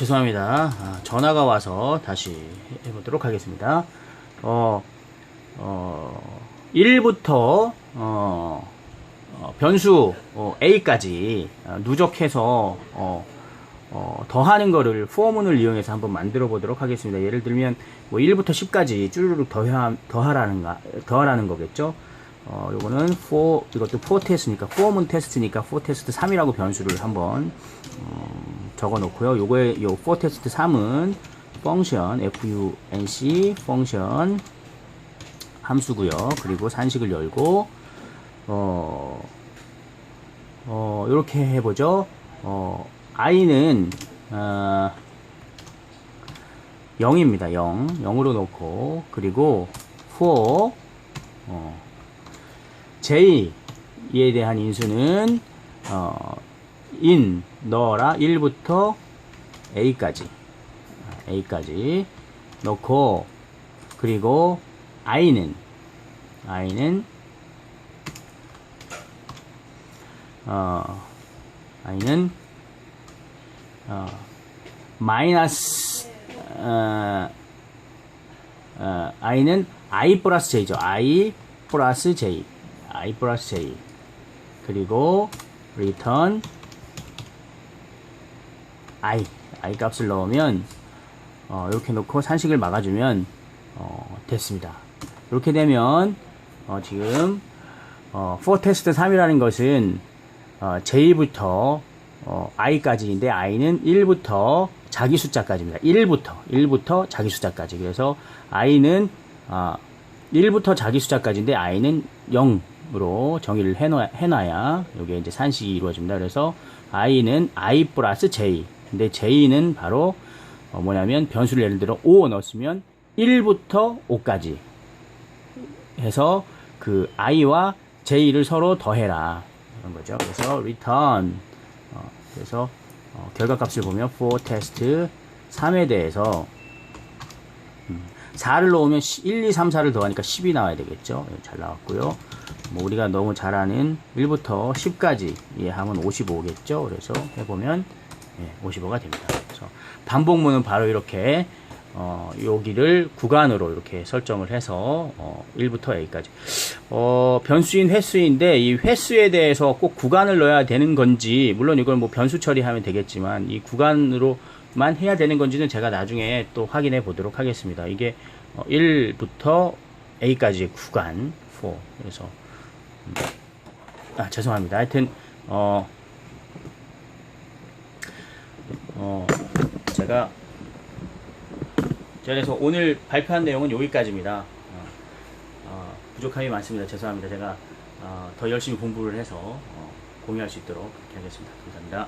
죄송합니다. 아, 전화가 와서 다시 해- 해보도록 하겠습니다. 어, 어, 1부터, 어, 어, 변수 어, A까지 어, 누적해서 어, 어, 더하는 거를 포문을 이용해서 한번 만들어 보도록 하겠습니다. 예를 들면 뭐 1부터 10까지 쭈르륵 더하, 더하라는 가, 더하라는 거겠죠. 어, 요거는 for 이것도 for 테스트니까 for문 테스트니까 for 테스트 3이라고 변수를 한번 음, 적어 놓고요. 요거에 요 for 테스트 3은 펑션 func 펑션 함수고요. 그리고 산식을 열고 어, 어, 요렇게 해보죠. 어, i는, 어, 0입니다. 0. 0으로 놓고, 그리고, for, 어, j에 대한 인수는, 어, in, 넣어라. 1부터 a까지. a까지 넣고, 그리고, i는, i는, 어, i는 어, 마이너스 어, 어, i는 i 플러스 j죠. i 플러스 j, i 플러스 j 그리고 return i, i 값을 넣으면 어, 이렇게 놓고 산식을 막아주면 어, 됐습니다. 이렇게 되면 어, 지금 어, for test 3이라는 것은 어, J부터 어, i까지인데 i는 1부터 자기 숫자까지입니다. 1부터 1부터 자기 숫자까지. 그래서 i는 어, 1부터 자기 숫자까지인데 i는 0으로 정의를 해놔, 해놔야 이게 이제 산식이 이루어집니다. 그래서 i는 i 플러스 j. 근데 j는 바로 어, 뭐냐면 변수를 예를 들어 5 넣었으면 1부터 5까지 해서 그 i와 j를 서로 더해라 그런 거죠. 그래서 return 어, 그래서 어, 결과값을 보면 for test 3에 대해서 음, 4를 넣으면 1, 2, 3, 4를 더하니까 10이 나와야 되겠죠. 예, 잘 나왔고요. 뭐 우리가 너무 잘 아는 1부터 10까지 예, 하면 55겠죠. 그래서 해보면 예, 55가 됩니다. 그래서 반복문은 바로 이렇게 어, 여기를 구간으로 이렇게 설정을 해서 어, 1부터 A까지 어, 변수인 횟수인데 이 횟수에 대해서 꼭 구간을 넣어야 되는 건지 물론 이걸 뭐 변수 처리하면 되겠지만 이 구간으로만 해야 되는 건지는 제가 나중에 또 확인해 보도록 하겠습니다. 이게 어, 1부터 A까지의 구간 4 그래서 음, 아 죄송합니다. 하여튼 어, 어 제가 그래서 오늘 발표한 내용은 여기까지입니다. 어, 어, 부족함이 많습니다. 죄송합니다. 제가 어, 더 열심히 공부를 해서 어, 공유할 수 있도록 그렇게 하겠습니다. 감사합니다.